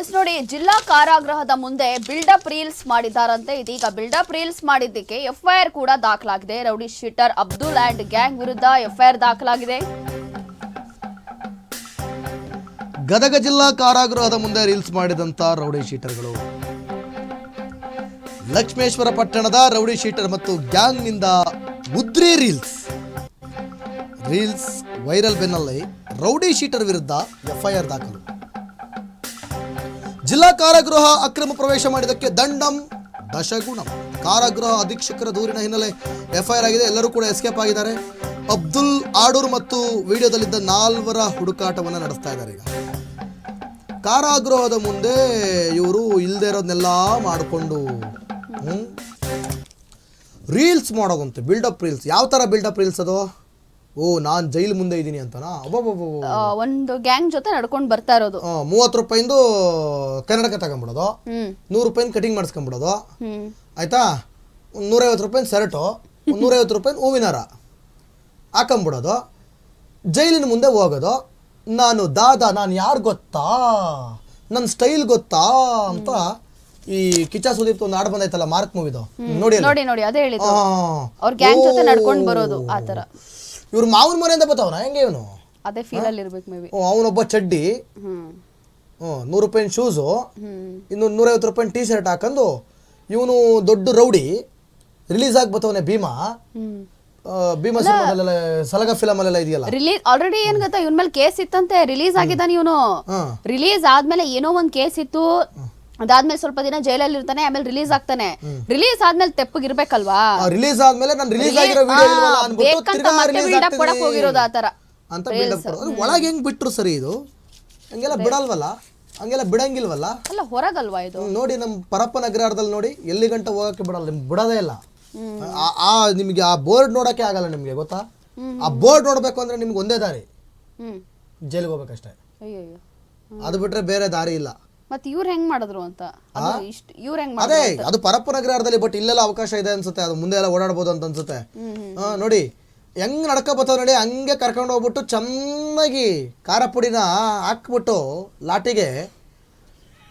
S ನೋಡಿ, ಜಿಲ್ಲಾ ಕಾರಾಗೃಹದ ಮುಂದೆ ಬಿಲ್ಡಪ್ ರೀಲ್ಸ್ ಮಾಡಿದ್ದಾರಂತೆ. ಇದೀಗ ಬಿಲ್ಡಪ್ ರೀಲ್ಸ್ ಮಾಡಿದ್ದಕ್ಕೆ ಎಫ್ಐಆರ್ ಕೂಡ ದಾಖಲಾಗಿದೆ. Rowdy sheeter Abdul and gang ವಿರುದ್ಧ ಎಫ್ಐಆರ್ ದಾಖಲಾಗಿದೆ. ಗದಗ ಜಿಲ್ಲಾ ಕಾರಾಗೃಹದ ಮುಂದೆ ರೀಲ್ಸ್ ಮಾಡಿದಂತ ರೌಡಿ ಶೀಟರ್ಗಳು. ಲಕ್ಷ್ಮೇಶ್ವರ ಪಟ್ಟಣದ ರೌಡಿ ಶೀಟರ್ ಮತ್ತು ಗ್ಯಾಂಗ್ನಿಂದ ಮುದ್ರಿ ರೀಲ್ಸ್. ರೀಲ್ಸ್ ವೈರಲ್ ಬೆನ್ನಲ್ಲೇ ರೌಡಿ ಶೀಟರ್ ವಿರುದ್ಧ ಎಫ್ಐಆರ್ ದಾಖಲು. ಜಿಲ್ಲಾ ಕಾರಾಗೃಹ ಅಕ್ರಮ ಪ್ರವೇಶ ಮಾಡಿದ್ದಕ್ಕೆ ದಂಡಂ ದಶಗುಣಂ. ಕಾರಾಗೃಹ ಅಧೀಕ್ಷಕರ ದೂರಿನ ಹಿನ್ನೆಲೆ ಎಫ್ಐಆರ್ ಆಗಿದೆ. ಎಲ್ಲರೂ ಕೂಡ ಎಸ್ಕೇಪ್ ಆಗಿದ್ದಾರೆ. ಅಬ್ದುಲ್ ಆಡೂರ್ ಮತ್ತು ವಿಡಿಯೋದಲ್ಲಿದ್ದ ನಾಲ್ವರ ಹುಡುಕಾಟವನ್ನು ನಡೆಸ್ತಾ ಇದ್ದಾರೆ ಈಗ. ಕಾರಾಗೃಹದ ಮುಂದೆ ಇವರು ಇಲ್ಲದೆ ಇರೋದನ್ನೆಲ್ಲ ಮಾಡಿಕೊಂಡು ರೀಲ್ಸ್ ಮಾಡೋದಂತೆ, ಬಿಲ್ಡಪ್ ರೀಲ್ಸ್. ಯಾವ ಥರ ಬಿಲ್ಡಪ್ ರೀಲ್ಸ್ ಅದು? ಓ ನಾನು ಜೈಲ್ ಮುಂದೆ ಇದ್ದೀನಿ ಅಂತನಾ? ಅಬ್ಬಬ್ಬಬ್ಬ ಆ, ಒಂದು ಗ್ಯಾಂಗ್ ಜೊತೆ ನಡ್ಕೊಂಡು ಬರ್ತಾ ಇರೋದು. ಮೂವತ್ತು ರೂಪಾಯಿಂದು ಕನ್ನಡಕ ತಗೊಂಬಿಡೋದು. ಹ್ಮ್. ನೂರು ರೂಪಾಯಿಂದ ಕಟಿಂಗ್ ಮಾಡಿಸ್ಕೊಂಬಿಡೋದು. ಹ್ಮ್. ಆಯಿತಾ? ಒಂದು ನೂರೈವತ್ತು ರೂಪಾಯಿ ಶರ್ಟು ಒಂದು ನೂರೈವತ್ತು ರೂಪಾಯಿ ಹೂವಿನಾರ ಹಾಕೊಂಬಿಡೋದು. ಜೈಲಿನ ಮುಂದೆ ಹೋಗೋದು. ನಾನು ದಾದಾ ನಾನು ಯಾರು ಗೊತ್ತಾ? ನನ್ನ ಸ್ಟೈಲ್ ಗೊತ್ತಾ ಅಂತ ಈ ಕಿಚ್ಚ ಸುದೀಪ್ ಒಂದು ಹಾಡು ಬಂದೈತಲ್ಲ ಮಾರ್ಕ್ ಮೂವಿದು. ನೋಡಿ. ನೋಡಿ ನೋಡಿ ಅದೇ ಹೇಳಿದ್ದು. ಆ. ಅವ್ರ ಗ್ಯಾಂಗ್ ಜೊತೆ. ನಡ್ಕೊಂಡು ಬರೋದು ಆ ಥರ. ಇವ್ರು ಮಾವನ ಮನೆಯಿಂದ ಬರ್ತಾವನ ಹೆಂಗೆ ಇವನು? ಅದೇ ಫೀಲ್ ಅಲ್ಲಿ ಇರ್ಬೇಕು ಮೇ ಬಿ ಅವನೊಬ್ಬ ಚಡ್ಡಿ. ಹ್ಮ್. ಹ್ಞೂ ನೂರು ರೂಪಾಯಿ ಶೂಸು ಹ್ಮ್. ಇನ್ನು ನೂರೈವತ್ತು ರೂಪಾಯಿ ಟೀ ಶರ್ಟ್ ಹಾಕೊಂಡು ಇವನು ದೊಡ್ಡ ರೌಡಿ ರಿಲೀಸ್ ಆಗಿ ಬತ್ತವನೆ ಭೀಮಾ. ಹ್ಮ್. ಆ, ಭೀಮಾ ಸಿನಿಮಾದಲ್ಲೆಲ್ಲ ಸಲಗ ಫಿಲಮ್ ಅಲ್ಲೆಲ್ಲ ಇದೆಯಲ್ಲ? ರಿಲೀಸ್ ಆಲ್ರೆಡಿ ಏನ್ ಗೊತ್ತಾ ಇವನ್ ಮೇಲೆ ಕೇಸ್ ಇತ್ತಂತೆ ರಿಲೀಸ್ ಆಗಿದ್ದಾನೆ ಇವನು. ಹಾ ರಿಲೀಸ್ ಆದ್ಮೇಲೆ ಏನೋ ಒಂದ್ ಕೇಸ್ ಇತ್ತು ಅದಾದ್ಮೇಲೆ ಸ್ವಲ್ಪ ದಿನ ಜೈಲಲ್ಲಿ ಇರ್ತಾನೆ ಆಮೇಲೆ ರಿಲೀಸ್ ಆಗ್ತಾನೆ. ರಿಲೀಸ್ ಆದ್ಮೇಲೆ ತೆಪ್ಪಗಿರ್ಬೇಕಲ್ವಾ ರಿಲೀಸ್ ಆದ್ಮೇಲೆ ನಾನು ರಿಲೀಸ್ ಆಗಿರೋ ವಿಡಿಯೋ ಇಲ್ವಲ್ಲ ಅನ್ಬಿಟ್ಟು ತಿರ್ಗಾ ಮತ್ತೆ ರಿಲೀಸ್ build-up ಕೊಡಕ್ ಹೋಗಿರೋದು ಆ ತರ ಅಂತ ಬಿಲ್ಡಪ್ ಕೊಡೋದು. ಒಳಗೆ ಹೆಂಗ್ ಬಿಟ್ರು ಸರಿ ಇದು? ಹಂಗೆಲ್ಲ ಬಿಡಲ್ವಲ್ಲ? ಹಂಗೆಲ್ಲ ಬಿಡಂಗಿಲ್ವಲ್ಲ? ಅಲ್ಲ ಹೊರಗಲ್ವಾ ಇದು? ಹ್ಮ್, ನೋಡಿ ನಮ್ಮ ಪರಪ್ಪ ನಗರದಲ್ಲಿ ನೋಡಿ ಎಲ್ಲಿ ಗಂಟ ಹೋಗಕ್ಕೆ ಬಿಡಲ್ಲ ನಿಮ್ಗೆ ಬಿಡೋದೇ ಇಲ್ಲ. ಆ- ಆ ನಿಮಗೆ ಆ ಬೋರ್ಡ್ ನೋಡಕ್ಕೆ ಆಗಲ್ಲ ನಿಮಗೆ ಗೊತ್ತಾ? ಆ ಬೋರ್ಡ್ ನೋಡ್ಬೇಕು ಅಂದ್ರೆ ನಿಮ್ಗೆ ಒಂದೇ ದಾರಿ. ಹ್ಮ್. ಜೈಲಿಗೆ ಹೋಗ್ಬೇಕಷ್ಟೇ. ಅದು ಬಿಟ್ರೆ ಬೇರೆ ದಾರಿ ಇಲ್ಲ. ಮತ್ ಇವ್ರು ಹೆಂಗ್ ಮಾಡಿದ್ರು ಅಂತ? ಅದು ಇಷ್ಟ ಇವ್ರು ಹೆಂಗ್ ಅದೇ ಮಾಡಿದ್ರು ಅದು ಪರಪ್ಪ ನಗರದಲ್ಲಿ ಬಟ್ ಇಲ್ಲೆಲ್ಲ ಅವಕಾಶ ಇದೆ ಅನ್ಸುತ್ತೆ. ಅದು ಮುಂದೆ ಎಲ್ಲ ಓಡಾಡ್ಬೋದು ಅಂತ ಅನ್ಸುತ್ತೆ. ನೋಡಿ ಹೆಂಗ್ ನಡ್ಕ ಬರ್ತಾವ್ ನೋಡಿ ಹಂಗೆ ಕರ್ಕೊಂಡು ಹೋಗ್ಬಿಟ್ಟು ಚೆನ್ನಾಗಿ ಖಾರ ಪುಡಿನ ಹಾಕ್ಬಿಟ್ಟು ಲಾಟಿಗೆ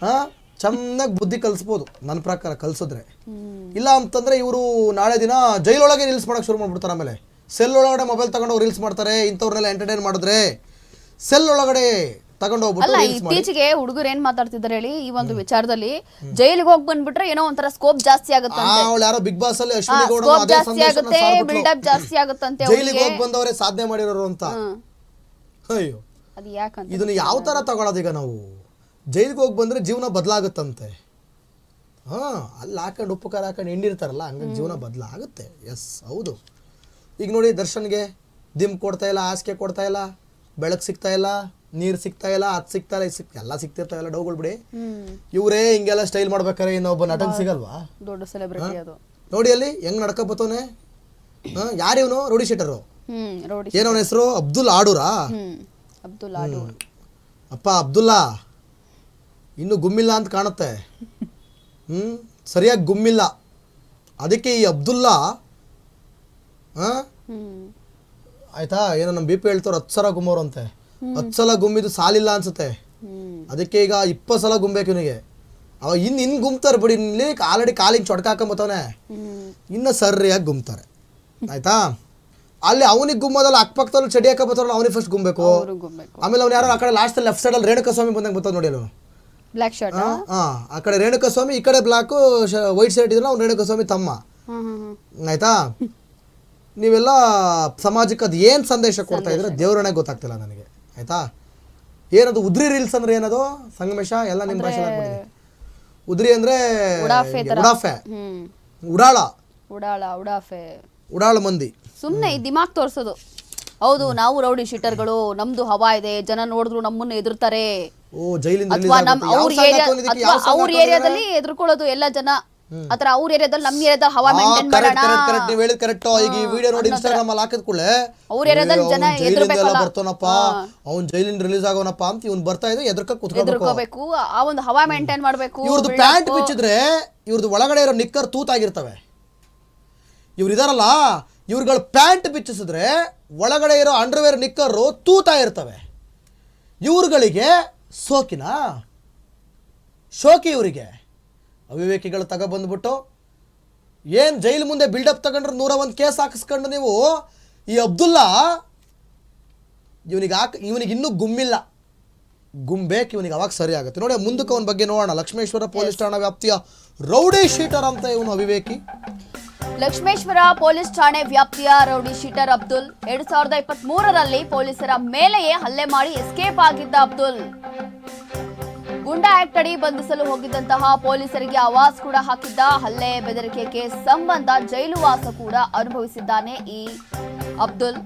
ಹಾ ಚೆನ್ನಾಗಿ ಬುದ್ಧಿ ಕಲಿಸ್ಬೋದು. ನನ್ನ ಪ್ರಕಾರ ಕಲ್ಸಿದ್ರೆ. ಇಲ್ಲ ಅಂತಂದ್ರೆ ಇವರು ನಾಳೆ ದಿನ ಜೈಲೊಳಗೆ ರೀಲ್ಸ್ ಮಾಡಕ್ ಶುರು ಮಾಡ್ಬಿಡ್ತಾರೆ ಆಮೇಲೆ. ಸೆಲ್ ಒಳಗಡೆ ಮೊಬೈಲ್ ತಗೊಂಡು ರೀಲ್ಸ್ ಮಾಡ್ತಾರೆ ಇಂಥವ್ರನ್ನೆಲ್ಲ ಎಂಟರ್ಟೈನ್ ಮಾಡಿದ್ರೆ ಸೆಲ್ ಒಳಗಡೆ ಅಲ್ಲ ಇತ್ತೀಚೆಗೆ ಹುಡುಗರು ಏನ್ ಮಾತಾಡ್ತಿದ್ದಾರೆ ಹೇಳಿ ಈ ಒಂದು ವಿಚಾರದಲ್ಲಿ ಜೈಲಿಗೆ ಹೋಗಿ ಬಂದ್ಬಿಟ್ರೆ ಏನೋ ಒಂಥರ ಸ್ಕೋಪ್ ಜಾಸ್ತಿ ಆಗುತ್ತೆ ಬಿಗ್ ಬಾಸ್ ಅಲ್ಲಿ ಸ್ಕೋಪ್ ಜಾಸ್ತಿ ಆಗುತ್ತೆ. ಬಿಲ್ಡಪ್ ಜಾಸ್ತಿ ಆಗುತ್ತಂತೆ ಜೈಲಿಗೆ ಹೋಗಿ ಬಂದವರೇ ಸಾಧನೆ ಮಾಡಿರೋರು ಅಂತ. ಅಯ್ಯೋ. ಅದು ಯಾಕಂತ ಇದನ್ನ ಯಾವ ತರ ತಗೊಳ್ಳೋದು ಈಗ ನಾವು? ಜೈಲಿಗೆ ಹೋಗಿ ಬಂದ್ರೆ ಜೀವನ ಬದಲಾಗುತ್ತಂತೆ. ಹಾ ಅಲ್ಲಿ ಹಾಕೊಂಡು ಉಪ್ಪು ಖಾರ ಹಾಕೊಂಡು ಹಿಂಡಿರ್ತಾರಲ್ಲ ಹಂಗಾಗಿ ಜೀವನ ಬದಲಾಗುತ್ತೆ. ಎಸ್ ಹೌದು. ಈಗ ನೋಡಿ ದರ್ಶನ್ಗೆ ದಿಮ್ ಕೊಡ್ತಾ ಇಲ್ಲ ಹಾಸಿಗೆ ಕೊಡ್ತಾ ಇಲ್ಲ ಬೆಳಕು ಸಿಗ್ತಾ ಇಲ್ಲ ನೀರು ಸಿಗ್ತಾ ಇಲ್ಲ ಅದು ಸಿಗ್ತಾ ಇಲ್ಲ ಎಲ್ಲ ಸಿಗ್ ಎಲ್ಲ ಸಿಗ್ತಿರ್ತಾವೆಲ್ಲ ಡೌಗಳು ಬಿಡಿ ಇವರೇ ಹಿಂಗೆಲ್ಲ ಸ್ಟೈಲ್ ಮಾಡ್ಬೇಕಾರೆ ಇನ್ನೊಬ್ಬ ನಟನ್ ಸಿಗಲ್ವಾ? ದೊಡ್ಡ ಸೆಲೆಬ್ರಿಟಿ ಅದು. ನೋಡಿ ಅಲ್ಲಿ ಹೆಂಗ್ ನಡ್ಕೊ ಬತ್ತವನೆ? ಯಾರು ಇವನು? ರೋಡಿ ಶೆಟ್ಟರು? ಏನವನ ಹೆಸರು? ಅಬ್ದುಲ್ ಆಡೂರಾ? ಅಬ್ದುಲ್ ಅಪ್ಪ ಅಬ್ದುಲ್ಲಾ? ಇನ್ನು ಗುಮ್ಮಿಲ್ಲ ಅಂತ ಕಾಣುತ್ತೆ. ಹ್ಞೂ ಸರಿಯಾಗಿ ಗುಮ್ಮಿಲ್ಲ. ಅದಕ್ಕೆ ಈ ಅಬ್ದುಲ್ಲಾ ಆಯ್ತಾ? ಏನೋ ನಮ್ಮ ಬಿ ಪಿ ಹೇಳ್ತಾರ ಹತ್ತು ಸಾವಿರ ಗುಮ್ಮೋರು ಅಂತೆ. ಹತ್ತು ಸಲ ಗುಮ್ಮಿದ್ದು ಸಾಲಿಲ್ಲ ಅನ್ಸುತ್ತೆ. ಅದಕ್ಕೆ ಈಗ ಇಪ್ಪತ್ತು ಸಲ ಗುಂಬೇಕು ಇವನಿಗೆ ಅವ ಇನ್ನು ಇನ್ನು ಗುಂಬ್ತಾರೆ ಬಿಡಿ ಇಲ್ಲಿ ಆಲ್ರೆಡಿ ಕಾಲಿಗೆ ಚೊಡ್ಕ ಹಾಕೊಂಬತ್ತವನೆ. ಇನ್ನು ಸರಿಯಾಗಿ ಗುಮ್ತಾರೆ. ಆಯ್ತಾ? ಅಲ್ಲಿ ಅವನಿಗೆ ಗುಮ್ಮದಲ್ಲಿ ಅಕ್ಕಪಕ್ಕದಲ್ಲಿ ಚಡಿ ಹಾಕಬತ್ತಾರಲ್ಲ ಅವನಿಗೆ ಫಸ್ಟ್ ಗುಂಬೇಕು ಅವ್ರು ಆಮೇಲೆ ಅವ್ನು ಯಾರೋ ಆ ಕಡೆ ಲಾಸ್ಟ್ ಲೆಫ್ಟ್ ಸೈಡಲ್ಲಿ ರೇಣುಕಾ ಸ್ವಾಮಿ ಬಂದಂಗೆ ಬರ್ತದೆ ನೋಡಿ ಅವನು ಬ್ಲಾಕ್ ಶರ್ಟ್ ಹಾ ಆ ಕಡೆ ರೇಣುಕಾ ಸ್ವಾಮಿ ಈ ಕಡೆ ಬ್ಲಾಕು ವೈಟ್ ಶರ್ಟ್ ಇದ್ರೆ ಅವ್ನು ರೇಣುಕಾ ಸ್ವಾಮಿ ತಮ್ಮ ಆಯ್ತಾ? ನೀವೆಲ್ಲ ಸಮಾಜಕ್ಕೆ ಅದು ಏನು ಸಂದೇಶ ಕೊಡ್ತಾ ಇದ್ರೆ ದೇವರನೇ ಗೊತ್ತಾಗ್ತಿಲ್ಲ ನನಗೆ. ಆಯ್ತಾ? ಏನದು ಉದ್ರಿ ರೀಲ್ಸ್ ಅಂದ್ರೆ ಏನದು? ಸಂಗಮೇಶ ಎಲ್ಲ ನಿಮ್ಮ ಭಾಷೆ ಉದ್ರಿ ಅಂದ್ರೆ ಉಡಾಫೆ ಉಡಾಳ. ಉಡಾಳ ಉಡಾಫೆ. ಉಡಾಳ ಮಂದಿ. ಸುಮ್ನೆ ಈ ದಿಮಾಗ್ ತೋರ್ಸೋದು. ಹೌದು ನಾವು ರೌಡಿ ಶೀಟರ್ಗಳು ನಮ್ದು ಹವಾ ಇದೆ ಜನ ನೋಡಿದ್ರು ನಮ್ಮನ್ನ ಎದುರ್ತಾರೆ. ಓ ಜೈಲಿಂದ ಅವ್ರ? ಏರಿಯಾದಲ್ಲಿ ಎದುರ್ಕೊಳ್ಳೋದು ಎಲ್ಲ ಜನ. ಆತರ ಅವ್ರ ಏರಿಯಾದಲ್ಲಿ ನಮ್ಮ ಏರಿಯಾದಲ್ಲಿ ಹವಾ ಮೇಂಟೈನ್ ಮಾಡೋಣ. ಕರೆಕ್ಟ್ ಕರೆಕ್ಟ್ ನೀವು ಹೇಳಿದ್ ಕರೆಕ್ಟ್ ಈಗ ಈ ವಿಡಿಯೋ ನೋಡಿ ಇನ್ಸ್ಟಾಗ್ರಾಮ್ ಅಲ್ಲಿ ಹಾಕಿದ ಕೂಡಲೇ ಅವ್ರ ಏರಿಯಾದಲ್ಲಿ ಜನ ಎದುರ್ಬೇಕಲ್ಲ. ಬರ್ತಾನಪ್ಪ ಅವ್ನ್ ಜೈಲಿಂದ ರಿಲೀಸ್ ಆಗೋನಪ್ಪ ಅಂತ ಇವನ್ ಬರ್ತಾ ಇದ್ದ ಎದ್ರಕ ಕುತ್ಕೋಬೇಕು. ಆ ಒಂದು ಹವಾ ಮೇಂಟೈನ್ ಮಾಡಬೇಕು ಇವ್ರದ್ದು ಪ್ಯಾಂಟ್ ಬಿಚ್ಚಿದ್ರೆ ಇವ್ರದ್ದು ಒಳಗಡೆ ಇರೋ ನಿಕ್ಕರ್ ತೂತಾಗಿರ್ತವೆ. ಇವ್ರು ಇದಾರಲ್ಲ ಇವ್ರುಗಳ ಪ್ಯಾಂಟ್ ಬಿಚ್ಚಿಸಿದ್ರೆ ಒಳಗಡೆ ಇರೋ ಅಂಡರ್ವೇರ್ ನಿಕ್ಕರು ತೂತಾ ಇರ್ತವೆ. ಇವ್ರುಗಳಿಗೆ ಸೋಕಿನ? ಶೋಕಿ ಇವರಿಗೆ. ಅವಿವೇಕಿಗಳು ತಗೊಬಂದ್ಬಿಟ್ಟು ಏನು ಜೈಲು ಮುಂದೆ ಬಿಲ್ಡಪ್ ತಗೊಂಡ್ರೆ ನೂರ ಒಂದು ಕೇಸ್ ಹಾಕಿಸ್ಕೊಂಡು ನೀವು? ಈ ಅಬ್ದುಲ್ಲಾ ಇವನಿಗೆ ಹಾಕ್ ಇವನಿಗೆ ಇನ್ನೂ ಗುಮ್ಮಿಲ್ಲ. ಗುಮ್ಬೇಕು ಇವನಿಗೆ ಅವಾಗ ಸರಿ ಆಗುತ್ತೆ. ನೋಡಿ ಮುಂದಕ್ಕೆ ಅವನ ಬಗ್ಗೆ ನೋಡೋಣ. ಲಕ್ಷ್ಮೇಶ್ವರ ಪೊಲೀಸ್ ಠಾಣಾ ವ್ಯಾಪ್ತಿಯ ರೌಡಿ ಶೀಟರ್ ಅಂತ ಇವನು ಅವಿವೇಕಿ. ಲಕ್ಷ್ಮೇಶ್ವರ ಪೊಲೀಸ್ ಠಾಣೆ ವ್ಯಾಪ್ತಿಯ ರೌಡಿ ಶೀಟರ್ ಅಬ್ದುಲ್. ಎರಡ್ ಸಾವಿರದ ಇಪ್ಪತ್ತ್ ಮೂರರಲ್ಲಿ ಪೊಲೀಸರ ಮೇಲೆಯೇ ಹಲ್ಲೆ ಮಾಡಿ ಎಸ್ಕೇಪ್ ಆಗಿದ್ದ ಅಬ್ದುಲ್. ಗುಂಡಾ ಆಕ್ಟ್ ಅಡಿ ಬಂಧಿಸಲು ಹೋಗಿದ್ದಂತಹ ಪೊಲೀಸರಿಗೆ ಆವಾಸ್ ಕೂಡ ಹಾಕಿದ್ದ. ಹಲ್ಲೆ ಬೆದರಿಕೆ ಕೇಸ್ ಸಂಬಂಧ ಜೈಲುವಾಸ ಕೂಡ ಅನುಭವಿಸಿದ್ದಾನೆ ಈ ಅಬ್ದುಲ್.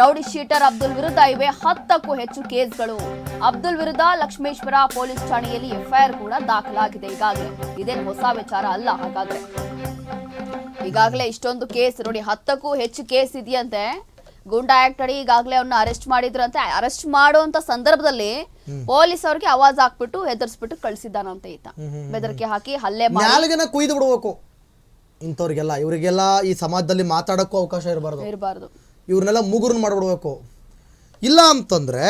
ರೌಡಿ ಶೀಟರ್ ಅಬ್ದುಲ್ ವಿರುದ್ಧ ಇವೆ ಹತ್ತಕ್ಕೂ ಹೆಚ್ಚು ಕೇಸ್ಗಳು. ಅಬ್ದುಲ್ ವಿರುದ್ಧ ಲಕ್ಷ್ಮೇಶ್ವರ ಪೊಲೀಸ್ ಠಾಣೆಯಲ್ಲಿ ಎಫ್ಐಆರ್ ಕೂಡ ದಾಖಲಾಗಿದೆ. ಈಗಾಗಲೇ ಇದೇನು ಹೊಸ ವಿಚಾರ ಅಲ್ಲ ಹಾಗಾದ್ರೆ. ಈಗಾಗಲೇ ಇಷ್ಟೊಂದು ಕೇಸ್ ನೋಡಿ, ಹತ್ತಕ್ಕೂ ಹೆಚ್ಚು ಕೇಸ್ ಇದೆಯಂತೆ. ಗುಂಡಾ ಆಕ್ಟ್ ಅಡಿ ಈಗಾಗಲೇ ಅವ್ರನ್ನ ಅರೆಸ್ಟ್ ಮಾಡಿದ್ರಂತೆ. ಅರೆಸ್ಟ್ ಮಾಡುವಂತ ಸಂದರ್ಭದಲ್ಲಿ ಪೊಲೀಸ್ ಅವ್ರಿಗೆ ಅವಾಜ್ ಹಾಕ್ಬಿಟ್ಟು ಹೆದರ್ಸ್ಬಿಟ್ಟು ಕಳ್ಸಿದ್ದಾನಂತೆ ಈತ ಬೆದರಿಕೆ ಹಾಕಿ ಹಲ್ಲೆ ನಾಲ್ಗೆನ ಕುಯ್ದು ಬಿಡ್ಬೇಕು ಇಂಥವ್ರಿಗೆಲ್ಲ ಇವರಿಗೆಲ್ಲ ಈ ಸಮಾಜದಲ್ಲಿ ಮಾತಾಡೋಕ್ಕೂ ಅವಕಾಶ ಇರಬಾರ್ದು ಇರಬಾರ್ದು ಇವ್ರನ್ನೆಲ್ಲ ಮುಗುರನ್ನ ಮಾಡಿಬಿಡ್ಬೇಕು ಇಲ್ಲ ಅಂತಂದ್ರೆ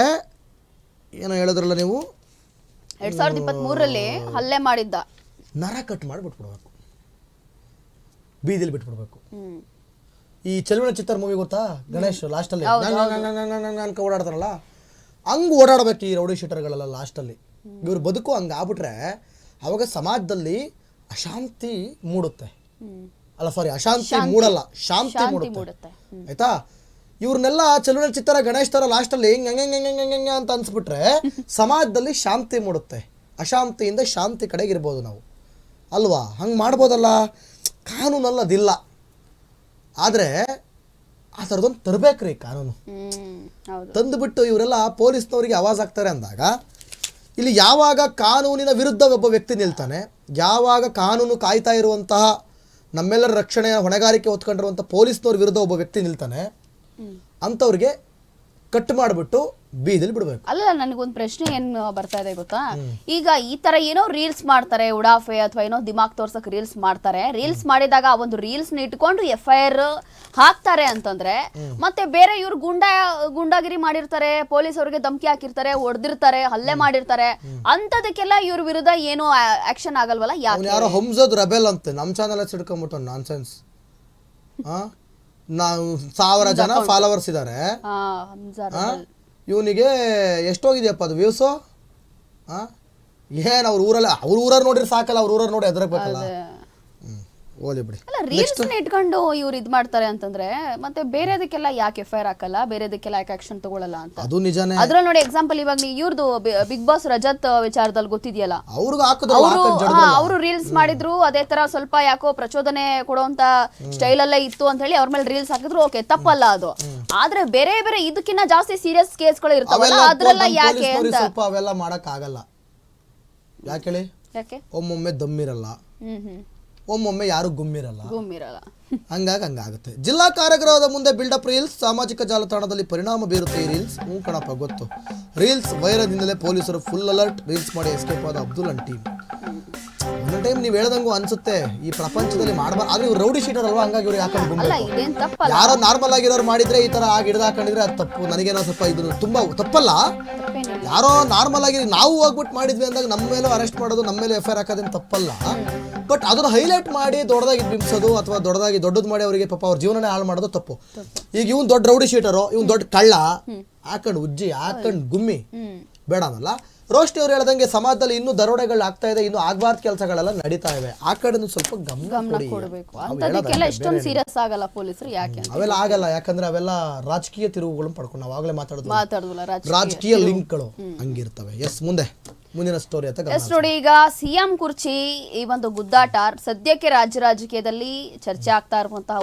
ಏನೋ ಹೇಳಿದ್ರಲ್ಲ ನೀವು ಎರಡ್ ಸಾವಿರದ ಇಪ್ಪತ್ತ್ ಮೂರರಲ್ಲಿ ಹಲ್ಲೆ ಮಾಡಿದ್ದ ನರ ಕಟ್ ಮಾಡಿ ಬಿಟ್ಬಿಡ್ಬೇಕು ಬೀದಿಲಿ ಬಿಟ್ಬಿಡ್ಬೇಕು ಈ ಚಲನಚಿತ್ರ ಚಿತ್ರ ಮೂವಿ ಗೊತ್ತಾ ಗಣೇಶ್ ಲಾಸ್ಟಲ್ಲಿ ಓಡಾಡ್ತಾರಲ್ಲ ಹಂಗೆ ಓಡಾಡ್ಬೇಕು ಈ ರೌಡಿ ಶೀಟರ್ಗಳೆಲ್ಲ ಲಾಸ್ಟಲ್ಲಿ. ಇವ್ರ ಬದುಕು ಹಂಗೆ ಆಗ್ಬಿಟ್ರೆ ಅವಾಗ ಸಮಾಜದಲ್ಲಿ ಅಶಾಂತಿ ಮೂಡುತ್ತೆ. ಅಲ್ಲ ಸಾರಿ ಅಶಾಂತಿ ಮೂಡಲ್ಲ ಶಾಂತಿ ಮೂಡುತ್ತೆ. ಆಯ್ತಾ? ಇವ್ರನ್ನೆಲ್ಲ ಚೆಲುವಿನ ಚಿತ್ರ ಗಣೇಶ್ ತರ ಲಾಸ್ಟಲ್ಲಿ ಹಂಗೆ ಅಂತ ಅನ್ಸ್ಬಿಟ್ರೆ ಸಮಾಜದಲ್ಲಿ ಶಾಂತಿ ಮೂಡುತ್ತೆ. ಅಶಾಂತಿಯಿಂದ ಶಾಂತಿ ಕಡೆಗೆ ಇರ್ಬೋದು ನಾವು. ಅಲ್ವಾ? ಹಂಗೆ ಮಾಡ್ಬೋದಲ್ಲ? ಕಾನೂನಲ್ಲದಿಲ್ಲ. ಆದರೆ ಆ ಥರದೊಂದು ತರಬೇಕ್ರಿ ಕಾನೂನು ತಂದುಬಿಟ್ಟು ಇವರೆಲ್ಲ ಪೊಲೀಸ್ನವರಿಗೆ ಆವಾಜ್ ಆಗ್ತಾರೆ ಅಂದಾಗ ಇಲ್ಲಿ ಯಾವಾಗ ಕಾನೂನಿನ ವಿರುದ್ಧ ಒಬ್ಬ ವ್ಯಕ್ತಿ ನಿಲ್ತಾನೆ ಯಾವಾಗ ಕಾನೂನು ಕಾಯ್ತಾ ಇರುವಂತಹ ನಮ್ಮೆಲ್ಲರ ರಕ್ಷಣೆಯ ಹೊಣೆಗಾರಿಕೆ ಹೊತ್ಕೊಂಡಿರುವಂಥ ಪೊಲೀಸ್ನವ್ರ ವಿರುದ್ಧ ಒಬ್ಬ ವ್ಯಕ್ತಿ ನಿಲ್ತಾನೆ. ಅಂಥವ್ರಿಗೆ ಕಟ್ ಮಾಡಿಬಿಟ್ಟು ಬೀದಿಲಿ ಬಿಡಬೇಕು. ಅಲ್ಲ ನನಗೊಂದು ಪ್ರಶ್ನೆ ಏನ್ ಬರ್ತಾ ಇದೆ ಗೊತ್ತಾ? ಈಗ ಈ ತರ ಏನೋ ರೀಲ್ಸ್ ಮಾಡ್ತಾರೆ ಉಡಾಫೆ ಅಥವಾ ಏನೋ ದಿಮಾಗ್ ತೋರ್ಸಕ್ ರೀಲ್ಸ್ ಮಾಡ್ತಾರೆ. ರೀಲ್ಸ್ ಮಾಡಿದಾಗ ಆ ಒಂದು ರೀಲ್ಸ್ನ ಇಟ್ಕೊಂಡು ಎಫ್ ಐ ಆರ್ ಹಾಕ್ತಾರೆ ಅಂತಂದ್ರೆ ಮತ್ತೆ ಬೇರೆ ಇವ್ರು ಗುಂಡಾ ಗುಂಡಾಗಿರಿ ಮಾಡಿರ್ತಾರೆ ಪೊಲೀಸ್ ಅವ್ರಿಗೆ ಧಮಕಿ ಹಾಕಿರ್ತಾರೆ ಹೊಡೆದಿರ್ತಾರೆ ಹಲ್ಲೆ ಮಾಡಿರ್ತಾರೆ ಅಂತದಕ್ಕೆಲ್ಲ ಇವ್ರ ವಿರುದ್ಧ ಏನು ಆಕ್ಷನ್ ಆಗಲ್ವಲ್ಲ? ಯಾರು ಯಾರೋ ಹಂಸದ್ ರೆಬೆಲ್ ಅಂತ ನಮ್ ಚಾನಲ್ ಸಿಡ್ಕೊಂಬಿಟ್ಟು ನಾನ್ ಸೆನ್ಸ್ ಹಾಂ ನಾವು ಸಾವಿರ ಜನ ಫಾಲೋವರ್ಸ್ ಇದ್ದಾರೆ. ಇವನಿಗೆ ಎಷ್ಟೋಗಿದೆಯಪ್ಪ ಅದು ವ್ಯೂಸು? ಹಾಂ? ಏನು ಅವ್ರ ಊರಲ್ಲ ಅವ್ರ ಊರಲ್ಲಿ ನೋಡಿದ್ರೆ ಸಾಕಲ್ಲ ಅವ್ರ ಊರಲ್ಲಿ ನೋಡಿ ಎದುರಬೇಕಲ್ಲ ಓಲಿ ಬಿಡಿ. ಅಲ್ಲ ರೀಲ್ಸ್ ಇಟ್ಕೊಂಡು ಇವ್ರು ಇದ್ ಮಾಡ್ತಾರೆ ಅಂತಂದ್ರೆ ಮತ್ತೆ ಬೇರೆದಕ್ಕೆಲ್ಲ ಯಾಕೆ ಎಫ್ ಬೇರೆ ಹಾಕಲ್ಲ ಬೇರೆದಕ್ಕೆಲ್ಲ ಯಾಕೆ ಆಕ್ಷನ್ ತಗೊಳ್ಳಲ್ಲ ಅಂತ. ಅದು ನಿಜಾನೇ. ಅದ್ರಲ್ಲಿ ನೋಡಿ ಎಕ್ಸಾಂಪಲ್ ಇವಾಗ ನೀವು ಇವ್ರದ್ದು ಬಿಗ್ ಬಾಸ್ ರಜತ್ ವಿಚಾರದಲ್ಲಿ ಗೊತ್ತಿದೆಯಲ್ಲ? ಅವ್ರಿಗೆ ಹಾಕಿದ್ರು ಅವರು ಅವರು ರೀಲ್ಸ್ ಮಾಡಿದ್ರು ಅದೇ ತರ ಸ್ವಲ್ಪ ಯಾಕೋ ಪ್ರಚೋದನೆ ಕೊಡುವಂತ ಸ್ಟೈಲ್ ಅಲ್ಲೇ ಇತ್ತು ಅಂತ ಹೇಳಿ ಅವ್ರ ಮೇಲೆ ರೀಲ್ಸ್ ಹಾಕಿದ್ರು ಓಕೆ ತಪ್ಪಲ್ಲ ಅದು. ಆದ್ರೆ ಬೇರೆ ಬೇರೆ ಇದಕ್ಕಿಂತ ಜಾಸ್ತಿ ಸೀರಿಯಸ್ ಕೇಸ್ಗಳು ಇರ್ತಾವಲ್ಲ ಅದ್ರಲ್ಲ ಯಾಕೆ ಅಂತ. ಸ್ವಲ್ಪ ಅವೆಲ್ಲ ಆಗಲ್ಲ ಯಾಕೆ ಹೇಳಿ? ಯಾಕೆ? ಒಮ್ಮೊಮ್ಮೆ ದಮ್ಮಿರಲ್ಲ. ಹ್ಮ್ ಹ್ಮ್. ಒಮ್ಮೊಮ್ಮೆ ಯಾರು ಗುಮ್ಮಿರಲ್ಲ. ಗುಮ್ಮಿರಲ್ಲ. ಹಂಗಾಗಿ ಹಂಗಾಗುತ್ತೆ. ಜಿಲ್ಲಾ ಕಾರ್ಯಗ್ರಹದ ಮುಂದೆ ಬಿಲ್ಡಪ್ ರೀಲ್ಸ್ ಸಾಮಾಜಿಕ ಜಾಲತಾಣದಲ್ಲಿ ಪರಿಣಾಮ ಬೀರುತ್ತೆ ಈ ರೀಲ್ಸ್ ಹ್ಞೂ ಕಣಪ್ಪ ಗೊತ್ತು. ರೀಲ್ಸ್ ವೈರದಿಂದಲೇ ಪೊಲೀಸರು ಫುಲ್ ಅಲರ್ಟ್ ರೀಲ್ಸ್ ಮಾಡಿ ಎಸ್ಕೇಪ್ ಆದ ಅಬ್ದುಲ್ ಅನ್ ಟೀಮ್ ಒಂದೊಂದು ಟೈಮ್ ನೀವು ಹೇಳ್ದಂಗೂ ಅನ್ಸುತ್ತೆ ಈ ಪ್ರಪಂಚದಲ್ಲಿ ಮಾಡಬಾರ್ದು. ಆದ್ರೆ ಇವ್ರು ರೌಡಿ ಶೀಟರ್ ಅಲ್ವಾ? ಹಂಗಾಗಿ ಇವ್ರು ಅಲ್ಲ ಇದೇನ್ ತಪ್ಪಲ್ಲ. ಯಾರೋ ನಾರ್ಮಲ್ ಆಗಿರೋರು ಮಾಡಿದ್ರೆ ಈ ತರ ಆಗಿ ಹಿಡ್ದು ಹಾಕೊಂಡಿದ್ರೆ ಅದು ತಪ್ಪು. ನನಗೇನೋ ಸ್ವಲ್ಪ ಇದು ತುಂಬಾ ತಪ್ಪಲ್ಲ. ತಪ್ಪೇನಿಲ್ಲ. ಯಾರೋ ನಾರ್ಮಲ್ ಆಗಿ ನಾವು ಹೋಗ್ಬಿಟ್ಟು ಮಾಡಿದ್ವಿ ಅಂದಾಗ ನಮ್ಮ ಮೇಲೂ ಅರೆಸ್ಟ್ ಮಾಡೋದು ನಮ್ಮ ಮೇಲೆ ಎಫ್ ಐ ಆರ್ ಹಾಕೋದೇನು ತಪ್ಪಲ್ಲ. ಬಟ್ ಅದನ್ನ ಹೈಲೈಟ್ ಮಾಡಿ ದೊಡ್ಡದಾಗಿ ಬಿಂಬಿಸೋದು ಅಥವಾ ದೊಡ್ಡದಾಗಿ ದೊಡ್ಡದು ಮಾಡಿ ಅವರಿಗೆ ಪಾಪ ಅವ್ರ ಜೀವನನೇ ಹಾಳು ಮಾಡೋದು ತಪ್ಪು. ಈಗ ಇವ್ನು ದೊಡ್ಡ ರೌಡಿ ಶೀಟರು ಇವ್ನು ದೊಡ್ಡ ಕಳ್ಳ ಹಾಕೊಂಡು ಉಜ್ಜಿ ಹಾಕೊಂಡು ಗುಮ್ಮಿ. ಬೇಡವಲ್ಲ ಬೇಡ ಅನ್ನಲ್ಲ. ರೋಷ್ಟಿ ಅವ್ರು ಹೇಳ್ದಂಗೆ ಸಮಾಜದಲ್ಲಿ ಇನ್ನೂ ದರೋಡೆಗಳು ಆಗ್ತಾ ಇದೆ ಇನ್ನು ಆಗ್ಬಾರ್ದ ಕೆಲಸಗಳೆಲ್ಲ ನಡೀತಾ ಇವೆ. ಆ ಕಡೆ ಸ್ವಲ್ಪ ಗಮನ ಗಮನ ಕೊಡಿ ಕೊಡಬೇಕು. ಅವು ಅಂತದಕ್ಕೆಲ್ಲ ಹೇಳೋದು ಇಷ್ಟೊಂದು ಸೀರಿಯಸ್ ಆಗಲ್ಲ ಪೊಲೀಸರು ಯಾಕೆ ಅಂತ. ಅವೆಲ್ಲ ಆಗಲ್ಲ ಯಾಕಂದ್ರೆ ಅವೆಲ್ಲ ರಾಜಕೀಯ ತಿರುವುಗಳನ್ನು ಪಡ್ಕೊಂಡು ನಾವು ಆಗಲೇ ಮಾತಾಡೋದು ರಾಜಕೀಯ ಲಿಂಕ್ಗಳು ಹಂಗಿರ್ತವೆ. ಎಸ್ ಮುಂದೆ. ಮುಂದಿನ ಸ್ಟೋರಿ ಅಂತ ಎಸ್ ನೋಡಿ ಈಗ ಸಿಎಂ ಕುರ್ಚಿ ಈ ಒಂದು ಗುದ್ದಾಟ ಸದ್ಯಕ್ಕೆ ರಾಜ್ಯ ರಾಜಕೀಯದಲ್ಲಿ ಚರ್ಚೆ ಆಗ್ತಾ ಇರುವಂತಹ